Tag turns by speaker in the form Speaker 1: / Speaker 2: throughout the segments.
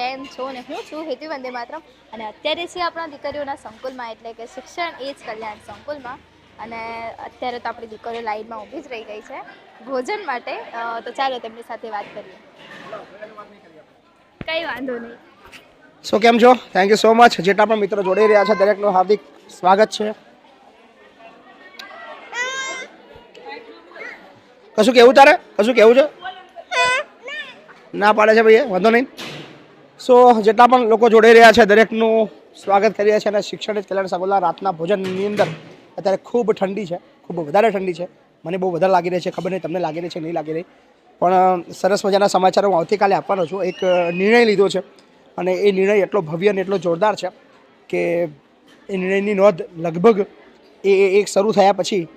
Speaker 1: કેમ છો ને હું છું હેતુ વંદે માત્રમ. અને અત્યારે છે આપણા દીકરીઓના સંકુલમાં એટલે કે શિક્ષણ એ જ કલ્યાણ સંકુલમાં. અને અત્યારે તો આપણી દીકરીઓ લાઈનમાં ઊભી જ રહી ગઈ છે. ભોજન માટે તો ચાલો તેમની સાથે વાત કરીએ. કંઈ વાંધો નહીં.
Speaker 2: સો કેમ છો? થેન્ક યુ સો મચ જેટલા પણ મિત્રો જોડાઈ રહ્યા છે દરેકનું હાર્દિક સ્વાગત છે. કશું કેવું તારે? કશું કેવું છે? ના. પાડે છે ભાઈ વાંધો નહીં. સો જેટલા પણ લોકો જોડાઈ રહ્યા છે, દરેકનું સ્વાગત કરી રહ્યા છે અને શિક્ષણ જ કલ્યાણ સગોલા રાતના ભોજનની અંદર અત્યારે ખૂબ ઠંડી છે, ખૂબ વધારે ઠંડી છે. મને બહુ વધારે લાગી રહી છે, ખબર નહીં તમને લાગી રહી છે, નહીં લાગી રહી. પણ સરસ મજાના સમાચાર હું આવતીકાલે આપવાનો છું. એક નિર્ણય લીધો છે અને એ નિર્ણય એટલો ભવ્ય અને એટલો જોરદાર છે કે એ નિર્ણયની નોંધ લગભગ એ એક શરૂ થયા પછી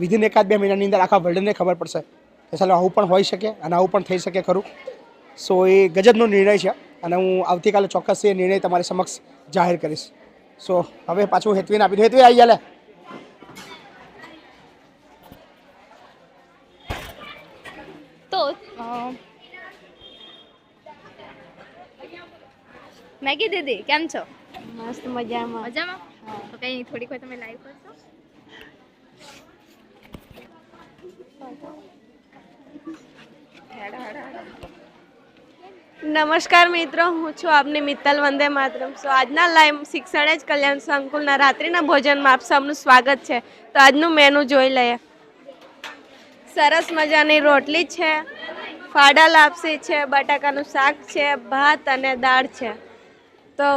Speaker 2: વિધિન એકાદ બે મહિનાની અંદર આખા વર્લ્ડને ખબર પડશે. કે ચાલો આવું પણ હોઈ શકે અને આવું પણ થઈ શકે ખરું. સો એ ગજબનો નિર્ણય છે. અને હું આવતીકાલે ચોક્કસ એ નિર્ણય તમારી સમક્ષ જાહેર કરીશ. સો હવે પાછું હેતવીને આપી દો. હેતવી આવી ગયા
Speaker 1: તો મેગી દીદી કેમ છો?
Speaker 3: મસ્ત મજામાં.
Speaker 1: મજામાં? તો કંઈ નહીં થોડીક વાર તમે લાઈવ કરશો. હેડા હેડા હેડો.
Speaker 3: નમસ્કાર મિત્રો, હું છું આપની મિત્તલ વંદે માતરમ. સો આજના લાઈવ શિક્ષણ જ કલ્યાણ સંકુલના રાત્રિના ભોજનમાં આપ સૌનું સ્વાગત છે. તો આજનું મેનુ જોઈ લઈએ. સરસ મજાની રોટલી છે, ફાડા લાપસી છે, બટાકાનું શાક છે, ભાત અને દાળ છે. તો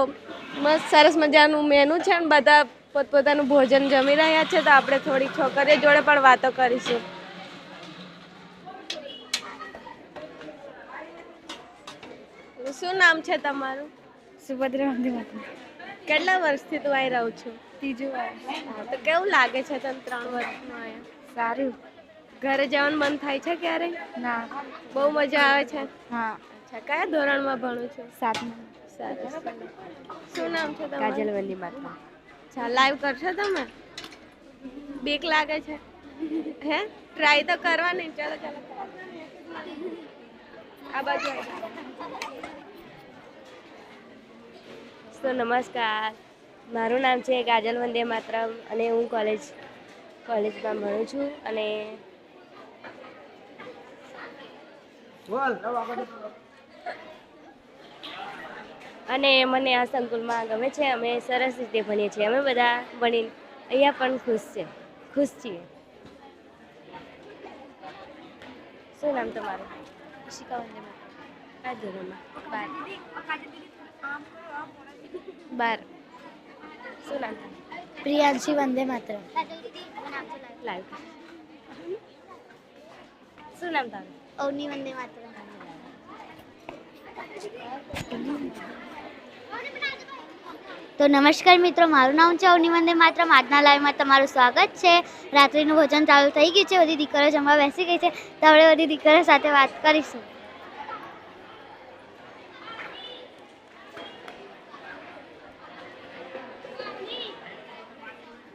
Speaker 3: મસ્ત સરસ મજાનું મેનુ છે ને, બધા પોતપોતાનું ભોજન જમી રહ્યા છે, તો આપણે થોડી છોકરીઓ જોડે પણ વાતો કરીશું. શું નામ છે તમારું?
Speaker 4: સુભદ્રા વંદે
Speaker 3: કેટલા વર્ષથી તું આવી રહું છું?
Speaker 4: ત્રીજું
Speaker 3: વર્ષ તો કેવું લાગે છે તને ત્રણ વર્ષનું આયા
Speaker 4: સારું.
Speaker 3: ઘરે જવાનું મન થાય છે ક્યારે?
Speaker 4: ના.
Speaker 3: બહુ મજા આવે છે?
Speaker 4: હા.
Speaker 3: અચ્છા કયા ધોરણમાં ભણું છું?
Speaker 4: સાતમા.
Speaker 3: સારું શું નામ છે તમારું?
Speaker 4: કાજલ વલી માતા
Speaker 3: અચ્છા લાઈવ કરશો તમે? બીક લાગે છે? હે? ટ્રાય તો કરવાની ચાલો ચાલો. આ બાજુ આવો.
Speaker 4: તો નમસ્કાર. મારું નામ છે કાજલ વંદે માતરમ અને હું કોલેજ કોલેજમાં ભણું છું અને અને મને આ સંકુલમાં ગમે છે અમે સરસ રીતે ભણીએ છીએ. અમે બધા ભણી અહીંયા પણ ખુશ છે ખુશ છીએ. શું નામ તમારું? શિકા વંદે માતરમ. આ ધોરણમાં બાર બાર. શું નામ
Speaker 5: પ્રિયાંશી વંદે માત્ર
Speaker 4: લાઈવ. શું નામ તારું?
Speaker 5: અવની વંદે માતરમ. તો નમસ્કાર મિત્રો મારું નામ છે અવની વંદે માત્ર આજના લાઈવમાં તમારું સ્વાગત છે. રાત્રિનું ભોજન ચાલુ થઈ ગયું છે. બધી દીકરીઓ જમવા બેસી ગઈ છે. તો આપણે બધી દીકરીઓ સાથે વાત કરીશું.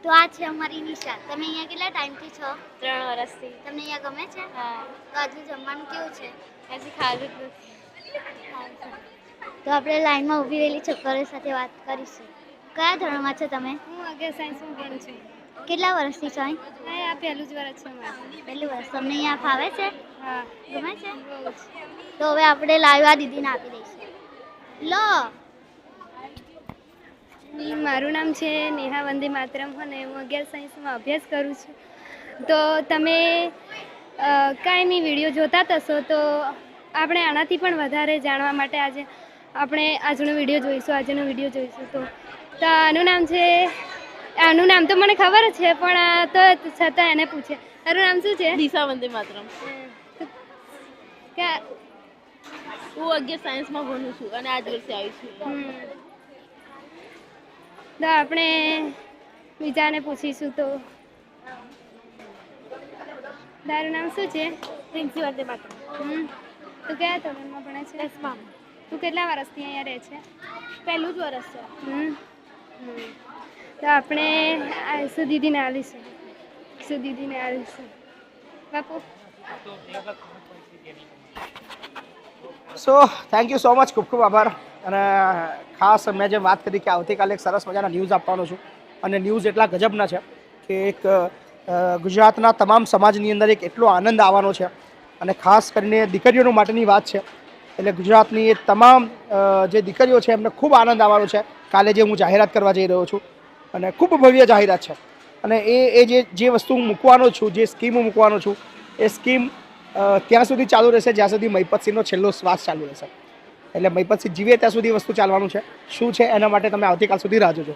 Speaker 5: તો આ છે અમારી નિશા. તમે અહીંયા કેટલા ટાઈમથી છો?
Speaker 4: ત્રણ વર્ષથી.
Speaker 5: તમને અહીંયા ગમે છે?
Speaker 4: હા.
Speaker 5: તો આજે જમવાનું કેવું છે?
Speaker 4: હજી ખાધું જ નથી.
Speaker 5: તો આપણે લાઈનમાં ઊભી રહેલી છોકરીઓ સાથે વાત કરીશું. કયા ધોરણમાં છો તમે?
Speaker 4: હું અગિયાર સાયન્સમાં ભણું છું.
Speaker 5: કેટલા વર્ષથી છો અહીં?
Speaker 4: આ પહેલું જ વર્ષ છે મારું
Speaker 5: પહેલું વર્ષ. તમને અહીંયા ફાવે છે?
Speaker 4: હા.
Speaker 5: ગમે છે? તો હવે આપણે લાઈવ આ દીદીને આપી દઈશું. લો.
Speaker 4: મારું નામ છે નેહા વંદે માતરમ અને હું અગિયાર સાયન્સમાં અભ્યાસ કરું છું. તો તમે કાંઈની વીડિયો જોતા હશો. તો આપણે આનાથી પણ વધારે જાણવા માટે આજે આપણે આજનો વીડિયો જોઈશું આજનો વીડિયો જોઈશું. તો તો આનું નામ છે આનું નામ તો મને ખબર છે પણ આ તો છતાં એને પૂછે. તારું નામ શું છે?
Speaker 6: દિશા વંદે માતરમ. હું. અગિયાર સાયન્સમાં ભણું છું અને આજ વર્ષે આવી છું.
Speaker 4: તો આપણે બીજાને પૂછીશું તો. તારું નામ શું છે?
Speaker 6: પ્રિન્સી વંદે માતરમ.
Speaker 4: તું કયા ધોરણમાં ભણે છે?
Speaker 6: દસમામાં
Speaker 4: તું કેટલા વર્ષથી અહીંયા રહે છે?
Speaker 6: પહેલું જ વર્ષ છે.
Speaker 4: તો આપણે શું દીદીને આવીશું શું દીદીને આવીશું બાપુ.
Speaker 2: So thank you so much ખૂબ ખૂબ આભાર. અને, ખાસ મેં જે વાત કરી કે આવતીકાલે એક સરસ મજાના ન્યૂઝ આપવાનો છું. અને ન્યૂઝ એટલા ગજબના છે કે એક ગુજરાતના તમામ સમાજની અંદર એક એટલો આનંદ આવવાનો છે. અને ખાસ કરીને દીકરીઓનો માટેની વાત છે. એટલે ગુજરાતની એ તમામ જે દીકરીઓ છે એમને ખૂબ આનંદ આવવાનો છે. કાલે જે હું જાહેરાત કરવા જઈ રહ્યો છું. અને ખૂબ ભવ્ય જાહેરાત છે. અને એ એ જે જે વસ્તુ હું મૂકવાનો છું, જે સ્કીમ હું મૂકવાનો છું, એ સ્કીમ ત્યાં સુધી ચાલુ રહેશે જ્યાં સુધી મહિપતસિંહનો છેલ્લો શ્વાસ ચાલુ રહેશે. એટલે મહિપતસિંહ જીવે ત્યાં સુધી વસ્તુ ચાલવાનું છે. શું છે એના માટે તમે આવતીકાલ સુધી રાહ જોજો.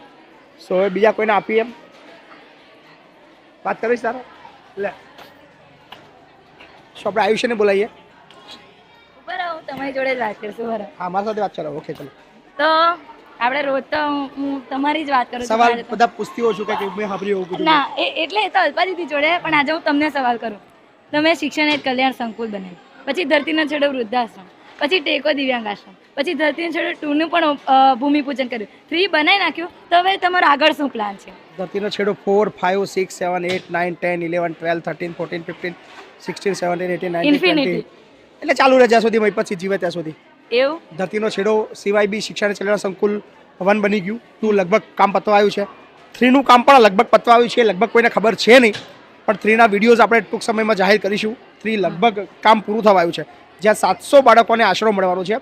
Speaker 2: સો હવે બીજા કોઈને આપીએ એમ? વાત કરીશ તારો? લે. શું આપણે આયુષ્યને બોલાવીએ.
Speaker 7: તમારી જોડે જ વાત કરશું બરાબર
Speaker 2: હા મારા સાથે વાત કરો. ઓકે ચલો.
Speaker 7: તો આપણે રોજ તો હું- તમારી જ વાત કરું
Speaker 2: સવાલ બધા પૂછતી હોઉં છું કે મેં સાંભળ્યું
Speaker 7: ના એટલે તો અલ્પાદિતિ જોડે પણ આજે હું તમને સવાલ કરું. તમે શિક્ષણ એક કલ્યાણ સંકુલ બનાવ્યું પછી ધરતીનો છેડો વૃદ્ધાશ્રમ પછી ટેકો દિવ્યાંગ આશ્રમ પછી ધરતીનો છેડો ટુનું પણ ભૂમિપૂજન કર્યું. થ્રી બનાવી નાખ્યું તો હવે તમારો આગળ શું પ્લાન છે?
Speaker 2: ધરતીનો છેડો four five six seven eight nine ten eleven twelve thirteen fourteen fifteen sixteen seventeen eighteen nineteen એટલે ચાલુ રહે જ્યાં સુધી પછી જીવે ત્યાં સુધી.
Speaker 7: એવું?
Speaker 2: ધરતીનો છેડો સિવાય બી શિક્ષણ કલ્યાણ સંકુલ વન બની ગયું. ટુ લગભગ કામ પતવા આવ્યું છે. થ્રીનું કામ પણ લગભગ પતવા આવ્યું છે. લગભગ કોઈને ખબર છે નહીં. પણ થ્રીના વિડીયોઝ આપણે ટૂંક સમયમાં જાહેર કરીશું. થ્રી લગભગ કામ પૂરું થવા આવ્યું છે. જ્યાં સાતસો બાળકોને આશરો મળવાનો છે.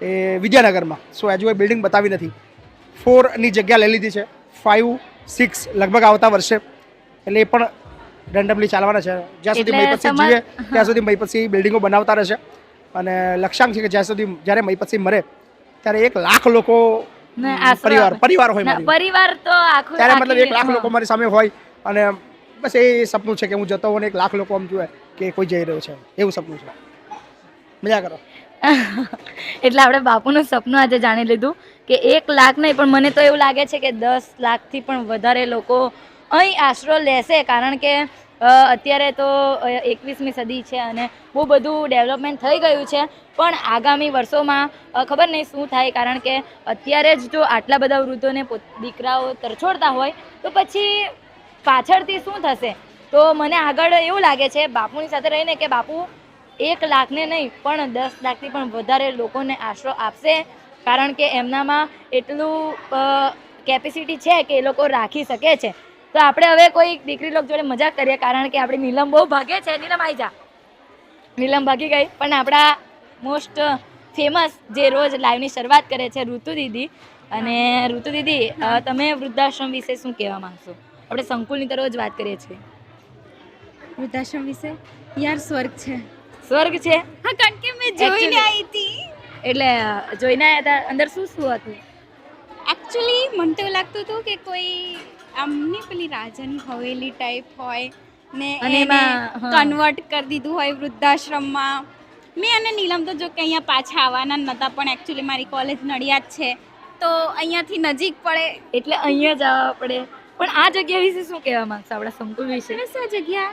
Speaker 2: એ વિદ્યાનગરમાં. સો હજુ એ બિલ્ડિંગ બતાવી નથી. ફોરની જગ્યા લઈ લીધી છે. ફાઇવ સિક્સ લગભગ આવતા વર્ષે. એટલે એ પણ રેન્ડમલી ચાલવાના છે. જ્યાં સુધી મહીપતસિંહ જીવે ત્યાં સુધી મહીપતસિંહ બિલ્ડિંગો બનાવતા રહેશે. અને લક્ષ્યાંક છે કે જ્યાં સુધી જ્યારે મહીપતસિંહ મરે ત્યારે એક લાખ લોકો પરિવાર પરિવાર હોય
Speaker 7: પરિવાર તો આખું
Speaker 2: ત્યારે મતલબ એક લાખ લોકો મારી સામે હોય. અને બસ એ સપનું છે કે હું જતો હોઉં ને એક લાખ લોકો આમ જુએ કે કોઈ જઈ રહ્યો છે. એવું સપનું છે. મજા કરો.
Speaker 7: એટલે આપણે બાપુનું સપનું આજે જાણી લીધું કે એક લાખ નહીં, પણ મને તો એવું લાગે છે કે દસ લાખથી પણ વધારે લોકો અહીં આશરો લેશે. કારણ કે અત્યારે તો એકવીસમી સદી છે અને બહુ બધું ડેવલપમેન્ટ થઈ ગયું છે. પણ આગામી વર્ષોમાં ખબર નહીં શું થાય. કારણ કે અત્યારે જ જો આટલા બધા વૃદ્ધોને દીકરાઓ તરછોડતા હોય, તો પછી પાછળથી શું થશે? તો મને આગળ એવું લાગે છે, બાપુની સાથે રહીને કે બાપુ, એક લાખને નહીં, પણ દસ લાખથી પણ વધારે લોકોને આશરો આપશે. કારણ કે એમનામાં એટલું કેપેસિટી છે કે એ લોકો રાખી શકે છે. તો આપણે હવે કોઈ દીકરી લોકો જોડે મજાક કરીએ, કારણ કે આપણી નીલમ બહુ ભાગે છે. નીલમ આવી જા. નીલમ ભાગી ગઈ. પણ આપણા મોસ્ટ ફેમસ જે રોજ લાઈવની શરૂઆત કરે છે, ઋતુ દીદી. અને ઋતુ દીદી તમે વૃદ્ધાશ્રમ વિશે શું કહેવા માંગશો? આપણે સંકુલની તો રોજ વાત કરીએ છીએ.
Speaker 8: વૃદ્ધાશ્રમ વિશે? યાર સ્વર્ગ છે.
Speaker 7: સ્વર્ગ છે?
Speaker 8: હા કારણ કે મેં જોઈને આવી હતી.
Speaker 7: એટલે જોઈને આવ્યા હતા અંદર શું શું હતું?
Speaker 8: એકચ્યુઅલી મને તો લાગતું હતું કે કોઈ આમની પેલી રાજાની હવેલી ટાઈપ હોય ને
Speaker 7: અને એમાં,
Speaker 8: કન્વર્ટ કરી દીધું હોય વૃદ્ધાશ્રમમાં. મેં અને નીલમ તો જો કે અહીંયા પાછા આવવાના નહોતા પણ એકચ્યુઅલી મારી કોલેજ નડિયાદ છે. તો અહીંયાથી નજીક પડે.
Speaker 7: એટલે અહીંયા જ આવવા પડે. પણ આ જગ્યા વિશે શું કહેવા માંગશો આપણા સંકુલ વિશે?
Speaker 8: સરસ આ જગ્યા.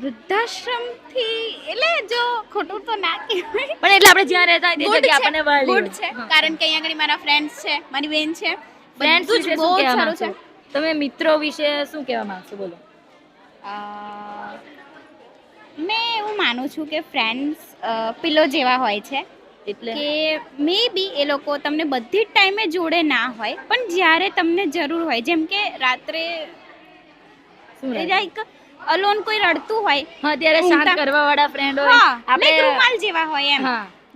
Speaker 8: વૃદ્ધાશ્રમથી એટલે જો ખોટું તો ના કહેવાય.
Speaker 7: પણ એટલે આપણે જ્યાં રહેતા હોય તે જગ્યા આપણને વાલી
Speaker 8: ગુડ છે. કારણ કે અહીંયા આગળ મારા ફ્રેન્ડ્સ છે મારી બેન છે. ફ્રેન્ડ્સ
Speaker 7: વિશે
Speaker 8: બહુ સારું છે.
Speaker 7: તમે મિત્રો વિશે શું કહેવા માંગશો? બોલો.
Speaker 8: મેં એવું માનું છું કે ફ્રેન્ડ્સ પિલો જેવા હોય છે.
Speaker 7: એટલે?
Speaker 8: કે મે બી એ લોકો તમને બધી જ ટાઈમે જોડે ના હોય પણ જ્યારે તમને જરૂર હોય જેમ કે રાત્રે લાઈક અલોન કોઈ રડતું હોય
Speaker 7: હા ત્યારે શાંત કરવા વાળા ફ્રેન્ડ હોય આપણે
Speaker 8: રૂમાલ જેવા હોય એમ.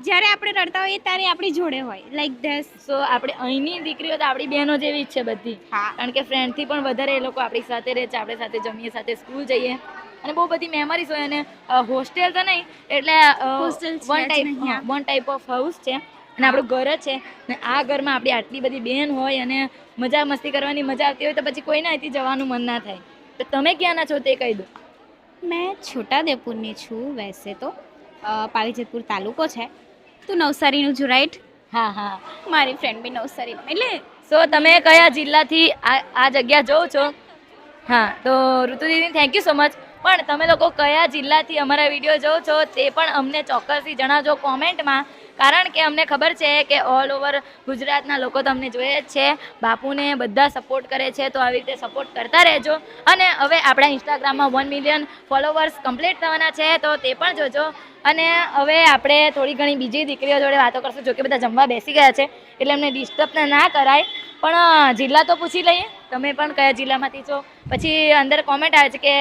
Speaker 8: જ્યારે આપણે રડતા હોઈએ ત્યારે આપણી જોડે હોય લાઈક ધેસ
Speaker 7: સો આપણે અહીંની દીકરીઓ તો આપણી બહેનો જેવી જ છે બધી. કારણ કે ફ્રેન્ડથી પણ વધારે એ લોકો આપણી સાથે રહે છે આપણે સાથે જમીએ સાથે સ્કૂલ જઈએ. અને બહુ બધી મેમરીઝ હોય અને હોસ્ટેલ તો નહીં એટલે one type one type of house છે. અને આપણું ઘર જ છે. ને આ ઘરમાં આપણી આટલી બધી બહેન હોય અને મજા મસ્તી કરવાની મજા આવતી હોય તો પછી કોઈને અહીંથી જવાનું મન ના થાય. તો તમે ક્યાંના છો તે કહી દો.
Speaker 8: મેં છોટાદેપુરની છું વૈસે તો. પાવીજેતપુર તાલુકો છે. તું નવસારીનું છું રાઈટ
Speaker 7: હા હા.
Speaker 8: મારી ફ્રેન્ડ બી નવસારી એટલે
Speaker 7: સો તમે કયા જિલ્લાથી આ આ જગ્યા જોઉં છો? હા તો ઋતુદીદી થેન્ક યુ સો મચ પણ તમે લોકો કયા જિલ્લાથી અમારા વીડિયો જોવો છો તે પણ અમને ચોક્કસથી જણાવજો કોમેન્ટમાં. કારણ કે અમને ખબર છે કે ઓલ ઓવર ગુજરાતના લોકો તમને જોઈએ જ છે. બાપુને બધા સપોર્ટ કરે છે તો આવી રીતે સપોર્ટ કરતા રહેજો. અને હવે આપણા ઇન્સ્ટાગ્રામમાં વન મિલિયન ફોલોવર્સ કમ્પ્લીટ થવાના છે તો તે પણ જોજો. અને હવે આપણે થોડી ઘણી બીજી દીકરીઓ જોડે વાતો કરશું જો કે બધા જમવા બેસી ગયા છે એટલે એમને ડિસ્ટર્બ ના કરાય. પણ જિલ્લા તો પૂછી લઈએ. તમે પણ કયા જિલ્લામાંથી છો? પછી અંદર કોમેન્ટ આવે છે કે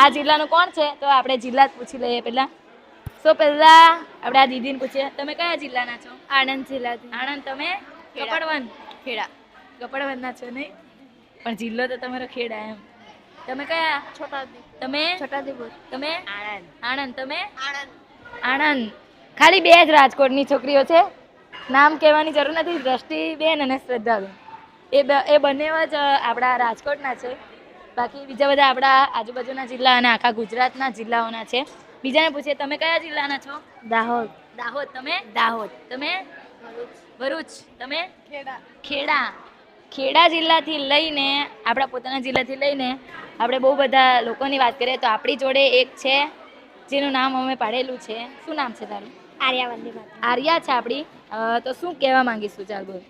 Speaker 7: આ જિલ્લાનું કોણ છે? તો આપણે જિલ્લા જ પૂછી લઈએ પહેલાં. સો પહેલાં આપણે આ દીદીને પૂછીએ. તમે કયા જિલ્લાના છો?
Speaker 4: આણંદ જિલ્લાથી
Speaker 7: આણંદ તમે? કપડવન
Speaker 9: ખેડા.
Speaker 7: કપડવનના છો નહીં? પણ જિલ્લો તો તમારો ખેડા એમ. તમે કયા?
Speaker 9: છોટાઉદેપુર.
Speaker 7: તમે?
Speaker 9: છોટાઉદેપુર.
Speaker 7: તમે?
Speaker 9: આણંદ.
Speaker 7: આણંદ. તમે?
Speaker 9: આણંદ.
Speaker 7: આણંદ. ખાલી બે જ રાજકોટની છોકરીઓ છે. નામ કહેવાની જરૂર નથી દ્રષ્ટિબેન અને શ્રદ્ધાબેન. એ બ એ બંને જ આપણા રાજકોટના છે. બાકી બીજા બધા આપણા આજુબાજુના જિલ્લા અને આખા ગુજરાતના જિલ્લાઓના છે. બીજાને પૂછીએ તમે કયા જિલ્લાના છો?
Speaker 9: દાહોદ.
Speaker 7: દાહોદ તમે?
Speaker 9: દાહોદ.
Speaker 7: તમે? ભરૂચ. તમે?
Speaker 9: ખેડા.
Speaker 7: ખેડા. ખેડા જિલ્લાથી લઈને આપણા પોતાના જિલ્લાથી લઈને આપણે બહુ બધા લોકોની વાત કરીએ તો આપણી જોડે એક છે જેનું નામ અમે પાડેલું છે. શું નામ છે તારું?
Speaker 10: આર્યા વંદે માતા
Speaker 7: આર્યા છે આપણી. તો શું કહેવા માંગીશું? ચાલ બોલ.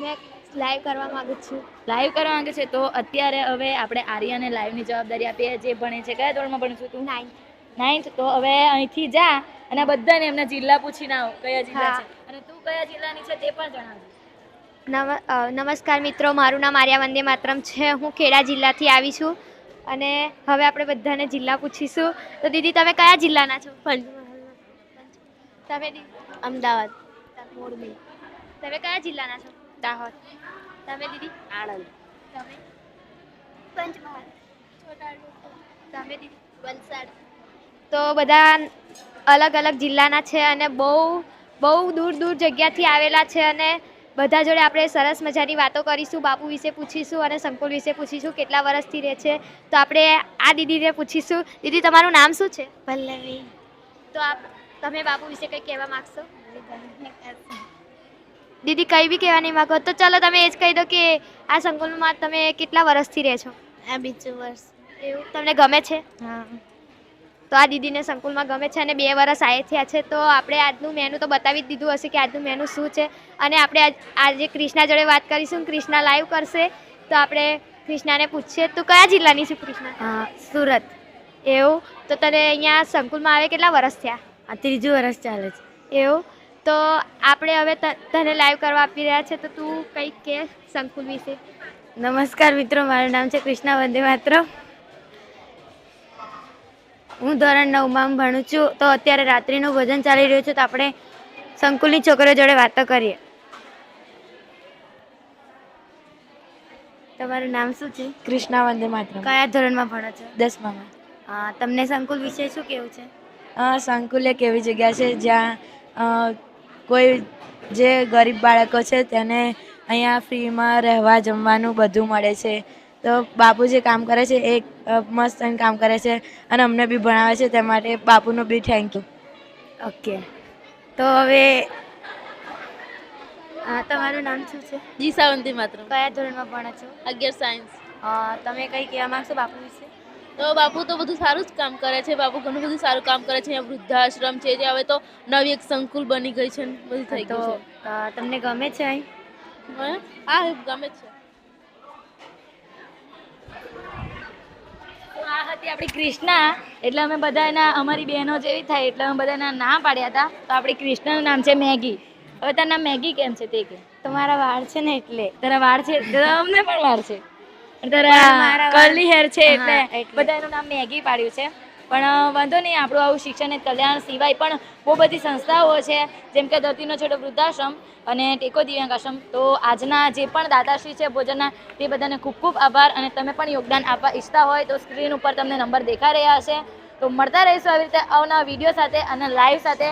Speaker 10: મેં લાઈવ કરવા માંગુ છું.
Speaker 7: લાઈવ કરવા માંગે છે? તો અત્યારે હવે આપણે આર્યાને લાઈવની જવાબદારી આપીએ. જે ભણે છે કયા ધોરણમાં છું તું?
Speaker 10: નાઇન્થ
Speaker 7: નાઇન્થ તો હવે અહીંથી જા અને બધાને એમના જિલ્લા પૂછીને આવ કયા જિલ્લા. છે. અને તું કયા જિલ્લાની છે તે પણ જણાવજો.
Speaker 10: નમ નમસ્કાર મિત્રો. મારું નામ આર્યા વંદે માતરમ છે. હું ખેડા જિલ્લાથી આવી છું. અને હવે આપણે બધાને જિલ્લા પૂછીશું. તો દીદી તમે કયા જિલ્લાના છો? તમે દીદી
Speaker 9: અમદાવાદ.
Speaker 10: મોરબી. તમે કયા જિલ્લાના છો?
Speaker 9: દાહોદ.
Speaker 10: તમે દીદી?
Speaker 9: આણંદ.
Speaker 10: તમે? પંચમહાલ. તમે દીદી? વલસાડ. તો બધા અલગ અલગ જિલ્લાના છે અને બહુ બહુ દૂર દૂર જગ્યાથી આવેલા છે અને બધા જોડે આપણે સરસ મજાની વાતો કરીશું બાપુ વિશે પૂછીશું અને સંકુલ વિશે પૂછીશું કેટલા વર્ષથી રહે છે. તો આપણે આ દીદીને પૂછીશું. દીદી તમારું નામ શું છે? પલ્લવી. તો આપ તમે બાપુ વિશે કંઈ કહેવા માગશો? દીદી કંઈ બી કહેવા નહીં માગો તો ચાલો તમે એ જ કહી દો કે આ સંકુલમાં તમે કેટલા વર્ષથી રહે છો?
Speaker 9: આ બીજું વર્ષ.
Speaker 10: એવું? તમને ગમે છે?
Speaker 9: હા.
Speaker 10: તો આ દીદીને સંકુલમાં ગમે છે અને બે વર્ષ આયે થયા છે તો આપણે આજનું મેનુ તો બતાવી જ દીધું હશે કે આજનું મેનુ શું છે. અને આપણે આજ- ક્રિષ્ના જોડે વાત કરીશું ક્રિષ્ના લાઈવ કરશે. તો આપણે ક્રિષ્નાને પૂછીએ તું કયા જિલ્લાની છે ક્રિષ્ના?
Speaker 9: હા સુરત.
Speaker 10: એવું? તો તને અહીંયા સંકુલમાં આવે કેટલા વર્ષ થયા?
Speaker 9: ત્રીજું વર્ષ ચાલે છે.
Speaker 10: એવું? તો આપણે હવે તને લાઈવ કરવા આપી રહ્યા છે તો તું કંઈક કે સંકુલ વિશે.
Speaker 9: નમસ્કાર મિત્રો મારું નામ છે કૃષ્ણા વંદે માતરમ. હું ધોરણ નવમાં ભણું છું તો અત્યારે રાત્રિનું ભોજન ચાલી રહ્યું છે તો આપણે સંકુલની છોકરીઓ જોડે વાતો કરીએ. તમારું નામ શું છે?
Speaker 3: કૃષ્ણા વંદે માત્ર
Speaker 9: કયા ધોરણમાં ભણો છો?
Speaker 3: દસમામાં
Speaker 9: હા તમને સંકુલ વિશે શું કેવું છે?
Speaker 3: સંકુલ એક એવી જગ્યા છે જ્યાં કોઈ જે ગરીબ બાળકો છે તેને અહીંયા ફ્રીમાં રહેવા જમવાનું બધું મળે છે. તો બાપુ જે કામ કરે છે એ મસ્ત એમ કામ કરે છે અને અમને બી ભણાવે છે તે માટે બાપુનું બી થેન્ક યુ ઓકે તો હવે હા તમારું નામ શું છે?
Speaker 9: જીસાવંતી માત્ર
Speaker 3: કયા ધોરણમાં ભણો છો?
Speaker 9: અગિયાર સાયન્સ
Speaker 3: તમે કંઈ કહેવા માંગશો બાપુ વિશે?
Speaker 9: તો બાપુ તો બધું સારું જ કામ કરે છે બાપુ ઘણું બધું સારું કામ કરે છે અહીંયા વૃદ્ધાશ્રમ છે જે હવે તો નવી એક સંકુલ બની ગઈ છે ને બધું થઈ
Speaker 3: તો
Speaker 9: ગયું
Speaker 3: તમને ગમે છે અહીં?
Speaker 9: હા ગમે છે.
Speaker 7: આ હતી આપણી ક્રિષ્ના એટલે અમે બધા એના અમારી બહેનો જેવી થાય એટલે અમે બધા એના નામ પાડ્યા હતા. તો આપણી ક્રિષ્નાનું નામ છે મેગી. હવે તારું નામ મેગી કેમ છે તે કે?
Speaker 3: તમારા વાળ છે ને એટલે.
Speaker 7: તારા વાળ છે અમને પણ વાળ છે. તારા કર્લી હેર છે એટલે. બધા એનું નામ મેગી પાડ્યું છે. પણ વાંધો નહીં, આપણું આવું શિક્ષણ અને કલ્યાણ સિવાય પણ બહુ બધી સંસ્થાઓ છે. જેમ કે ધરતીનો છેડો વૃદ્ધાશ્રમ અને ટેકો દિવ્યાંગ આશ્રમ તો આજના જે પણ દાદાશ્રી છે ભોજનના, તે બધાને ખૂબ ખૂબ આભાર અને તમે પણ યોગદાન આપવા ઈચ્છતા હોય તો સ્ક્રીન ઉપર તમને નંબર દેખાઈ રહ્યા હશે તો મળતા રહીશું આવી રીતે અવનવા વીડિયો સાથે અને લાઈવ સાથે.